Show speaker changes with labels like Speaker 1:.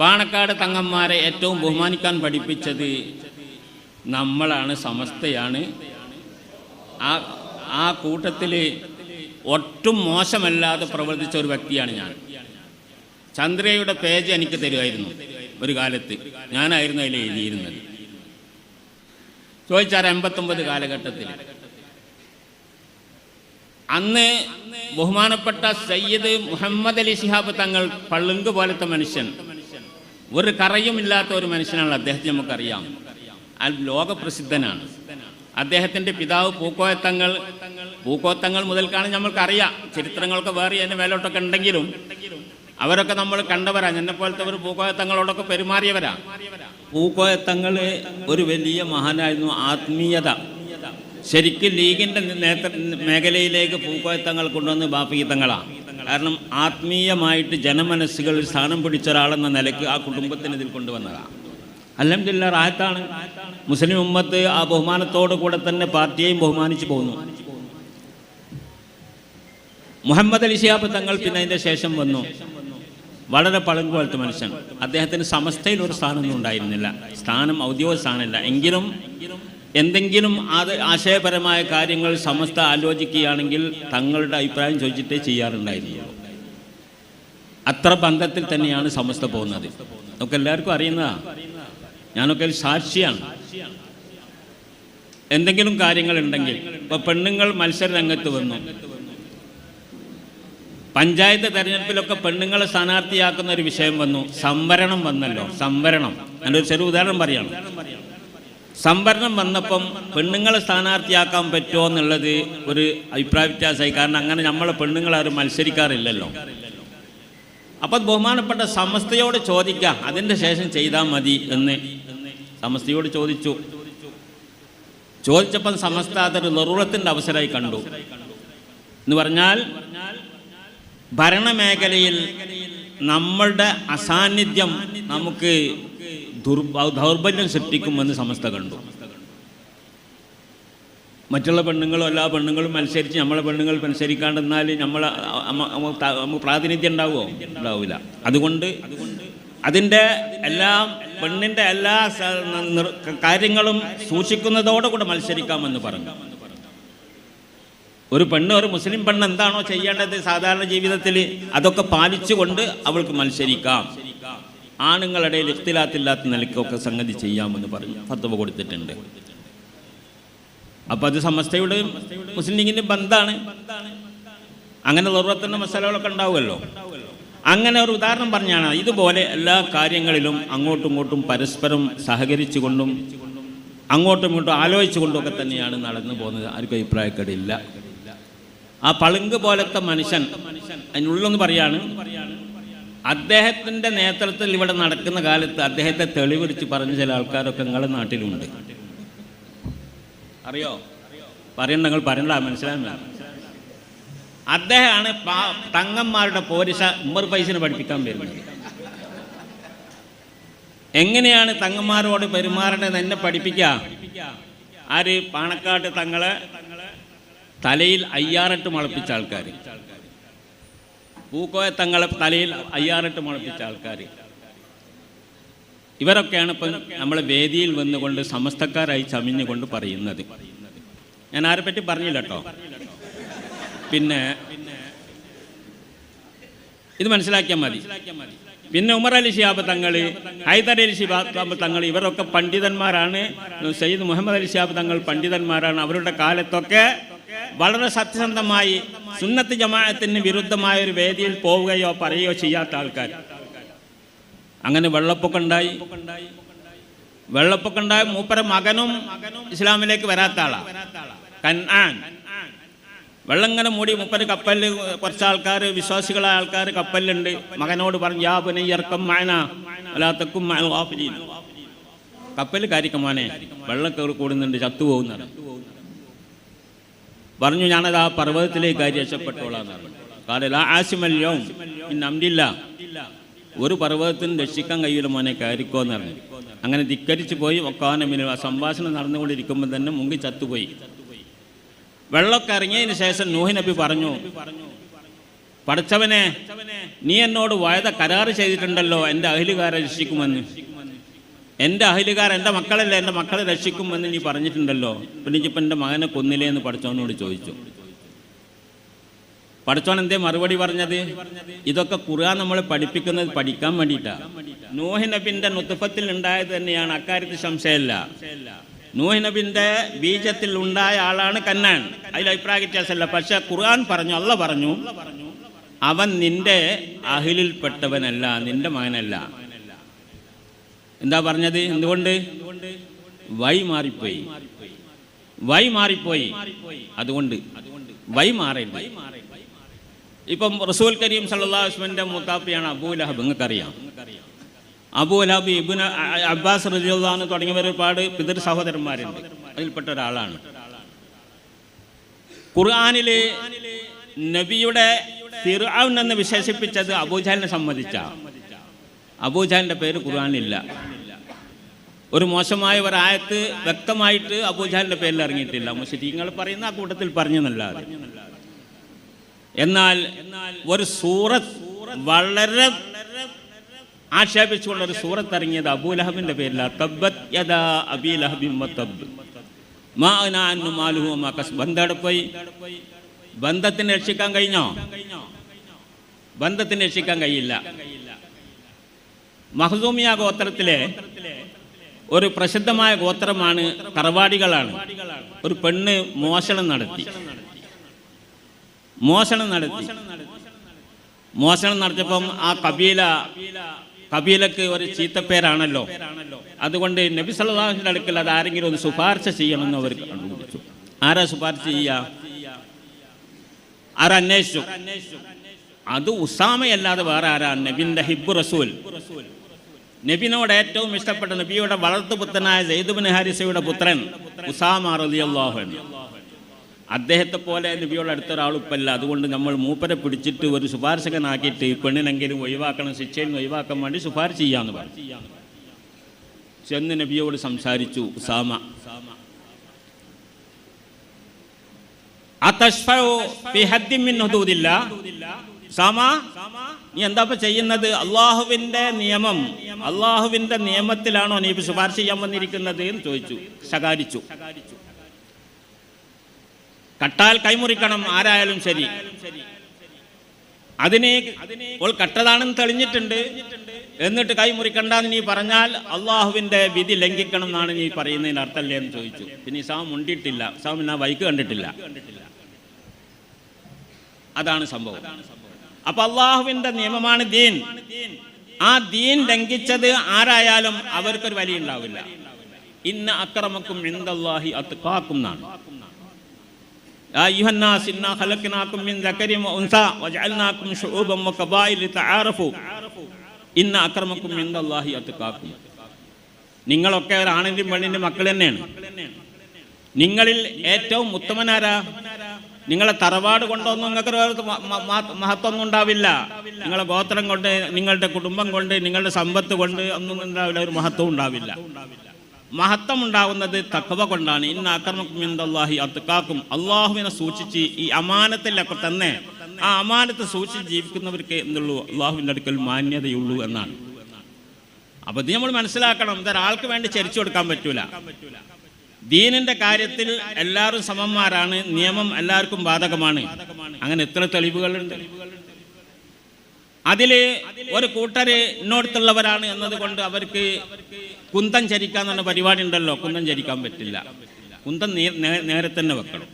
Speaker 1: പാണക്കാട് തങ്ങന്മാരെ ഏറ്റവും ബഹുമാനിക്കാൻ പഠിപ്പിച്ചത് നമ്മളാണ് സമസ്തയാണ്. ആ ആ കൂട്ടത്തിൽ ഒട്ടും മോശമല്ലാതെ പ്രവർത്തിച്ച ഒരു വ്യക്തിയാണ് ഞാൻ. ചന്ദ്രയുടെ പേജ് എനിക്ക് തരുമായിരുന്നു ഒരു കാലത്ത്. ഞാനായിരുന്നു അതിൽ എഴുതിയിരുന്നത്. ചോദിച്ചാൽ എൺപത്തൊമ്പത് കാലഘട്ടത്തിൽ. അന്ന് ബഹുമാനപ്പെട്ട സയ്യിദ് മുഹമ്മദ് അലി ശിഹാബ് തങ്ങൾ പള്ളുങ്ക് പോലത്തെ മനുഷ്യൻ. ഒരു കറയുമില്ലാത്ത ഒരു മനുഷ്യനാണ് അദ്ദേഹത്തെ നമുക്കറിയാം. ലോകപ്രസിദ്ധനാണ്. അദ്ദേഹത്തിന്റെ പിതാവ് പൂക്കോയത്തങ്ങൾ പൂക്കോത്തങ്ങൾ മുതൽക്കാണ് നമ്മൾക്കറിയാം. ചരിത്രങ്ങളൊക്കെ വേറെ അതിന്റെ മേലോട്ടൊക്കെ ഉണ്ടെങ്കിലും അവരൊക്കെ നമ്മൾ കണ്ടവരാ എന്നെ പോലത്തെ ഒരു പൂക്കോയത്തങ്ങളോടൊക്കെ പെരുമാറിയവരാ. പൂക്കോയത്തങ്ങൾ ഒരു വലിയ മഹാനായിരുന്നു ആത്മീയത. ശരിക്കും ലീഗിന്റെ നേതൃ മേഖലയിലേക്ക് പൂക്കോയത്തങ്ങൾ കൊണ്ടുവന്ന് ബാപ്പിത്തങ്ങളാണ് കാരണം ആത്മീയമായിട്ട് ജനമനസ്സുകളിൽ സ്ഥാനം പിടിച്ച ഒരാളെന്ന നിലയ്ക്ക് ആ കുടുംബത്തിന് ഇതിൽ കൊണ്ടുവന്നതാണ് അലഹമില്ല റായത്താണ് മുസ്ലിം ഉമ്മത്ത് ആ ബഹുമാനത്തോടു കൂടെ തന്നെ പാർട്ടിയെയും ബഹുമാനിച്ചു പോകുന്നു മുഹമ്മദ് അലി ഷിയാബ് തങ്ങൾ പിന്നെ അതിന്റെ ശേഷം വന്നു. വളരെ പളുങ്ക് പോലത്തെ മനുഷ്യൻ. അദ്ദേഹത്തിന് സമസ്തയിൽ ഒരു സ്ഥാനമൊന്നും ഉണ്ടായിരുന്നില്ല. സ്ഥാനം ഔദ്യോഗിക സ്ഥാനമില്ല. എങ്കിലും എന്തെങ്കിലും അത് ആശയപരമായ കാര്യങ്ങൾ സമസ്ത ആലോചിക്കുകയാണെങ്കിൽ തങ്ങളുടെ അഭിപ്രായം ചോദിച്ചിട്ടേ ചെയ്യാറുണ്ടായിരുന്നുള്ളൂ. അത്ര ബന്ധത്തിൽ തന്നെയാണ് സമസ്ത പോകുന്നത്. നമുക്ക് എല്ലാവർക്കും അറിയുന്നതാ? ഞാനൊക്കെ ഒരു സാക്ഷിയാണ്. എന്തെങ്കിലും കാര്യങ്ങൾ ഉണ്ടെങ്കിൽ ഇപ്പൊ പെണ്ണുങ്ങൾ മത്സര രംഗത്ത് വന്നു. പഞ്ചായത്ത് തെരഞ്ഞെടുപ്പിലൊക്കെ പെണ്ണുങ്ങളെ സ്ഥാനാർത്ഥിയാക്കുന്ന ഒരു വിഷയം വന്നു. സംവരണം വന്നല്ലോ. സംവരണം. ഞാനൊരു ചെറിയ ഉദാഹരണം പറയാണ്. സംവരണം വന്നപ്പം പെണ്ണുങ്ങളെ സ്ഥാനാർത്ഥിയാക്കാൻ പറ്റുമോ എന്നുള്ളത് ഒരു അഭിപ്രായ വ്യത്യാസമായി. കാരണം അങ്ങനെ നമ്മളെ പെണ്ണുങ്ങൾ ആരും മത്സരിക്കാറില്ലല്ലോ. അപ്പം ബഹുമാനപ്പെട്ട സമസ്തയോട് ചോദിക്കാം അതിന്റെ ശേഷം ചെയ്താൽ മതി എന്ന് സമസ്തയോട് ചോദിച്ചു. ചോദിച്ചപ്പം സമസ്ത അതൊരു നെറുറത്തിന്റെ അവസരമായി കണ്ടു. എന്ന് പറഞ്ഞാൽ ഭരണമേഖലയിൽ നമ്മളുടെ അസാന്നിധ്യം നമുക്ക് ദൗർബല്യം സൃഷ്ടിക്കുമെന്ന് സമസ്ത കണ്ടു. മറ്റുള്ള പെണ്ണുങ്ങളും എല്ലാ പെണ്ണുങ്ങളും മത്സരിച്ച് നമ്മളെ പെണ്ണുങ്ങൾ മത്സരിക്കാണ്ടെന്നാൽ നമുക്ക് പ്രാതിനിധ്യം ഉണ്ടാവുമോ ഉണ്ടാവില്ല. അതുകൊണ്ട് അതിന്റെ എല്ലാം പെണ്ണിന്റെ എല്ലാ കാര്യങ്ങളും സൂക്ഷിക്കുന്നതോടുകൂടെ മത്സരിക്കാമെന്ന് പറഞ്ഞു. ഒരു പെണ്ണ് ഒരു മുസ്ലിം പെണ്ണ് എന്താണോ ചെയ്യേണ്ടത് സാധാരണ ജീവിതത്തിൽ അതൊക്കെ പാലിച്ചുകൊണ്ട് അവൾക്ക് മത്സരിക്കാം. ആണുങ്ങളുടെ ഇഖ്തിലാത്തില്ലാത്ത നിലയ്ക്കൊക്കെ സംഗതി ചെയ്യാമെന്ന് പറഞ്ഞു. ഫത്തവ കൊടുത്തിട്ടുണ്ട്. അപ്പം അത് സമസ്തയുടെ മുസ്ലിം ലീഗിന്റെ ബന്ധാണ്. അങ്ങനെ ദുർവത്തിന്റെ മസാലകളൊക്കെ ഉണ്ടാവുമല്ലോ. അങ്ങനെ ഒരു ഉദാഹരണം പറഞ്ഞാണ് ഇതുപോലെ എല്ലാ കാര്യങ്ങളിലും അങ്ങോട്ടും ഇങ്ങോട്ടും പരസ്പരം സഹകരിച്ചുകൊണ്ടും അങ്ങോട്ടും ഇങ്ങോട്ടും ആലോചിച്ചുകൊണ്ടും ഒക്കെ തന്നെയാണ് നടന്നു പോകുന്നത്. ആർക്കും അഭിപ്രായക്കേടില്ല. ആ പളുങ്ക് പോലത്തെ മനുഷ്യൻ അതിനുള്ളൊന്ന് പറയാണ് അദ്ദേഹത്തിന്റെ നേതൃത്വത്തിൽ ഇവിടെ നടക്കുന്ന കാലത്ത് അദ്ദേഹത്തെ തെളിവിടിച്ച് പറഞ്ഞ ചില ആൾക്കാരൊക്കെ നിങ്ങളുടെ നാട്ടിലുണ്ട്. അറിയോ? പറയണ്ട നിങ്ങൾ പറയണ്ട മനസ്സിലാവില്ല അദ്ദേഹമാണ് തങ്ങന്മാരുടെ പോരിശ ഉമ്മർ പൈസന് പഠിപ്പിക്കാൻ വരുന്നത്. എങ്ങനെയാണ് തങ്ങന്മാരോട് പെരുമാറേണ്ടത് എന്നെ പഠിപ്പിക്കുക ആര് പാണക്കാട്ട് തങ്ങളെ തലയിൽ അയ്യാറെട്ട് മുളപ്പിച്ച ആൾക്കാർ പൂക്കോയ തങ്ങളെ തലയിൽ അയ്യാറിട്ട് മുളപ്പിച്ച ആൾക്കാർ. ഇവരൊക്കെയാണ് ഇപ്പം നമ്മളെ വേദിയിൽ വന്നുകൊണ്ട് സമസ്തക്കാരായി ചമിഞ്ഞുകൊണ്ട് പറയുന്നത്. ഞാൻ ആരെ പറ്റി പറഞ്ഞില്ല കേട്ടോ. പിന്നെ ഇത് മനസ്സിലാക്കിയാൽ മതി. പിന്നെ ഉമർ അലി ഷിയാബ് തങ്ങൾ ഹൈദർ അലി ഷിബാബ് തങ്ങൾ ഇവരൊക്കെ പണ്ഡിതന്മാരാണ്. സയ്യിദ് മുഹമ്മദ് അലി ഷിയാബ് തങ്ങൾ പണ്ഡിതന്മാരാണ്. അവരുടെ കാലത്തൊക്കെ വളരെ സത്യസന്ധമായി സുന്നത്ത് ജമാഅത്തിന് വിരുദ്ധമായ ഒരു വേദിയിൽ പോവുകയോ പറയുകയോ ചെയ്യാത്ത ആൾക്കാർ. അങ്ങനെ വെള്ളപ്പൊക്കം ഉണ്ടായി വെള്ളപ്പൊക്കം ഉണ്ടായ മൂപ്പര മകനും ഇസ്ലാമിലേക്ക് വരാത്ത ആളാണ് കൻആൻ. വെള്ളം ഇങ്ങനെ മൂടി മുപ്പര് കപ്പലിൽ കുറച്ച് ആൾക്കാർ വിശ്വാസികളായ ആൾക്കാർ കപ്പലിലുണ്ട്. മകനോട് പറഞ്ഞു യാ പുനയ്യർക്കം മാന അല്ലാത്തക്കും കപ്പൽ കാരിക്കും മോനെ വെള്ളം കയറി കൂടുന്നുണ്ട് ചത്തുപോകുന്നത് പറഞ്ഞു ഞാനത് ആ പർവതത്തിലേക്ക് രക്ഷപ്പെട്ടോളാം കാലല്ല ആസിമല്യവും പിന്നെ അമ്രില്ല ഒരു പർവതത്തിന് രക്ഷിക്കാൻ കഴിയില്ല മോനെ കയറിക്കോ എന്ന് പറഞ്ഞു. അങ്ങനെ ധിക്കരിച്ചു പോയി ഒക്കാനമിന് ആ സംഭാഷണം നടന്നുകൊണ്ടിരിക്കുമ്പോൾ തന്നെ മുങ്ങി ചത്തുപോയി. വെള്ളമൊക്കെ ഇറങ്ങിയതിന് ശേഷം നൂഹ് നബി പറഞ്ഞു പഠിച്ചവനെ നീ എന്നോട് വായത കരാറ് ചെയ്തിട്ടുണ്ടല്ലോ എന്റെ അഹിലുകാരെ രക്ഷിക്കുമെന്ന്. എന്റെ അഹിലുകാർ എന്റെ മക്കളല്ല എന്റെ മക്കളെ രക്ഷിക്കുമെന്ന് നീ പറഞ്ഞിട്ടുണ്ടല്ലോ. പിന്നെ ഇപ്പം എന്റെ മകനെ കൊന്നില്ലേ എന്ന് പഠിച്ചവനോട് ചോദിച്ചു. പഠിച്ചോൻ എന്തേ മറുപടി പറഞ്ഞത്? ഇതൊക്കെ ഖുർആൻ നമ്മൾ പഠിപ്പിക്കുന്നത് പഠിക്കാൻ വേണ്ടിയിട്ടാണ് നൂഹ് നബിന്റെ ഉണ്ടായത് തന്നെയാണ് അക്കാര്യത്തിൽ സംശയമില്ല. നൂഹ് നബിന്റെ ബീജത്തിൽ ഉണ്ടായ ആളാണ് കന്നാൻ. അതിൽ അഭിപ്രായ വ്യത്യാസമല്ല. പക്ഷെ ഖുർആൻ പറഞ്ഞു അല്ല പറഞ്ഞു അവൻ നിന്റെ അഹിലിൽപ്പെട്ടവനല്ല നിന്റെ മകനല്ല. എന്താ പറഞ്ഞത്? എന്തുകൊണ്ട്? വൈ മാറിപ്പോയി. വൈ മാറിപ്പോയി. അതുകൊണ്ട്. വൈ മാറില്ല ഇപ്പം റസൂൽ കരീം സല്ലാസ്മന്റെ മൂത്താപ്പിയാണ് അബൂ ലഹബ്. നിങ്ങൾക്കറിയാം. അബൂ ലഹബ് ഇബുന അബ്ബാസ് റജിയുള്ളാന്ന് തുടങ്ങിയവർ ഒരുപാട് പിതൃ സഹോദരന്മാരുണ്ട്. അതിൽപ്പെട്ട ഒരാളാണ്. ഖുർആാനിൽ നബിയുടെ ഫിർഔൻ എന്ന് വിശേഷിപ്പിച്ചത് അബൂജാലിനെ സംബന്ധിച്ച. അബൂജാലിന്റെ പേര് ഖുർആാനില്ല ഒരു മോശമായ ഒരായത്ത് വ്യക്തമായിട്ട് അബൂജാലിന്റെ പേരിൽ ഇറങ്ങിയിട്ടില്ല. മുസ്ലിങ്ങൾ പറയുന്ന ആ കൂട്ടത്തിൽ പറഞ്ഞെന്നല്ലാതെ. എന്നാൽ ഒരു സൂറത്ത് വളരെ ആക്ഷേപിച്ചുകൊണ്ട് ഒരു സൂറത്ത് ഇറങ്ങിയത് അബൂലഹബിന്റെ പേരില. തബ്ബത് യദാ അബീ പോയി? രക്ഷിക്കാൻ കഴിഞ്ഞോ? ബന്ധത്തിന് രക്ഷിക്കാൻ കഴിയില്ല. മഹസൂമിയ ഗോത്രത്തിലെ ഒരു പ്രസിദ്ധമായ ഗോത്രമാണ് തറവാടികളാണ്. ഒരു പെണ്ണ് മോഷണം നടത്തി. മോഷണം നടത്തി. മോഷണം നടത്തിയപ്പം ആ കബീല കബീലക്ക് ഒരു ചീത്തപ്പേരാണല്ലോ. അതുകൊണ്ട് നബി സല്ലാഹിന്റെ അടുക്കൽ അത് ആരെങ്കിലും ഒന്ന് ശുപാർശ ചെയ്യണമെന്ന് അവർ കണ്ടുപിടിച്ചു. ആരാ ശുപാർശ ചെയ്യുക? ആരന്വേഷിച്ചു അത് ഉസാമയല്ലാതെ വേറെ ആരാ? നബിന്റെ ഹിബ് റസൂൽ. നബിനോട് ഏറ്റവും ഇഷ്ടപ്പെട്ട നബിയുടെ വളർത്തുപുത്രനായ ജയ്ദുബിൻ ഹാരിസയുടെ പുത്രൻ ഉസാമ റളിയല്ലാഹു അൻഹു. അദ്ദേഹത്തെ പോലെ നബിയോട് അടുത്തൊരാൾ ഇപ്പല്ല അതുകൊണ്ട് നമ്മൾ മൂപ്പരെ പിടിച്ചിട്ട് ഒരു ശുപാർശകനാക്കിയിട്ട് പെണ്ണിനെങ്കിലും ഒഴിവാക്കണം ശിക്ഷയിൽ നിന്ന് ഒഴിവാക്കാൻ വേണ്ടി ശുപാർശ ചെയ്യാന്ന് പറഞ്ഞു. ചെന്ന് നബിയോട് സംസാരിച്ചു ഉസാമ. അതശ്ഫഉ ബിഹദ്ദിൻ മിൻ ഹുദൂദില്ല? സാമ നീ എന്താ ഇപ്പൊ ചെയ്യുന്നത്? അള്ളാഹുവിന്റെ നിയമം അള്ളാഹുവിന്റെ നിയമത്തിലാണോ നീ ശുപാർശ ചെയ്യാൻ വന്നിരിക്കുന്നത് എന്ന് ചോദിച്ചു ശകാരിച്ചു. കട്ടാൽ കൈമുറിക്കണം ആരായാലും ശരി. അതിനെ ഓൾ കട്ടതാണെന്ന് തെളിഞ്ഞിട്ടുണ്ട്. എന്നിട്ട് കൈമുറിക്കണ്ടെന്ന് നീ പറഞ്ഞാൽ അള്ളാഹുവിന്റെ വിധി ലംഘിക്കണം എന്നാണ് നീ പറയുന്നതിന് അർത്ഥമല്ലേ എന്ന് ചോദിച്ചു. പിന്നെ ഇസാം മുണ്ടിട്ടില്ല ഇസാം പിന്നെ വൈക്ക് കണ്ടിട്ടില്ല. അതാണ് സംഭവം. അപ്പൊ അള്ളാഹുവിന്റെ നിയമമാണ് ദീൻ. ആ ദീൻ ലംഘിച്ചത് ആരായാലും അവർക്കൊരു വലിയ ഉണ്ടാവില്ല ഇന്ന് അക്രമക്കും എന്തല്ലാഹി അത്കാക്കും എന്നാണ്. ഇന്ന നിങ്ങളൊക്കെ ഒരാണിന്റെ പെണ്ണിന്റെ മക്കൾ തന്നെയാണ്. നിങ്ങളിൽ ഏറ്റവും ഉത്തമനാരാ നിങ്ങളെ തറവാട് കൊണ്ടൊന്നും നിങ്ങൾക്ക് മഹത്വമൊന്നും ഉണ്ടാവില്ല. നിങ്ങളെ ഗോത്രം കൊണ്ട് നിങ്ങളുടെ കുടുംബം കൊണ്ട് നിങ്ങളുടെ സമ്പത്ത് കൊണ്ട് ഒന്നും ഉണ്ടാവില്ല ഒരു മഹത്വം ഉണ്ടാവില്ല. മഹത്വം ഉണ്ടാവുന്നത് തക്കവ കൊണ്ടാണ്. ഇന്ന് അക്രമക്കുമിന്ദാഹി അത്തുക്കാക്കും അള്ളാഹുവിനെ സൂക്ഷിച്ച് ഈ അമാനത്തിലൊക്കെ തന്നെ ആ അമാനത്തെ സൂക്ഷിച്ച് ജീവിക്കുന്നവർക്ക് എന്തുള്ളൂ? അള്ളാഹുവിന്റെ അടുക്കൽ മാന്യതയുള്ളൂ എന്നാണ്. അപ്പൊ ഇത് നമ്മൾ മനസ്സിലാക്കണം. ഇതൊരാൾക്ക് വേണ്ടി ചരിച്ചു കൊടുക്കാൻ പറ്റൂല. ദീനിന്റെ കാര്യത്തിൽ എല്ലാവരും സമന്മാരാണ്. നിയമം എല്ലാവർക്കും ബാധകമാണ്. അങ്ങനെ എത്ര തെളിവുകളുണ്ട്? അതിൽ ഒരു കൂട്ടര് ഇന്നോടത്തുള്ളവരാണ് എന്നതുകൊണ്ട് അവർക്ക് കുന്തം ചരിക്കാന്ന് പറഞ്ഞ പരിപാടി ഉണ്ടല്ലോ. കുന്തം ചരിക്കാൻ പറ്റില്ല. കുന്തം നേരെ തന്നെ വെക്കണം.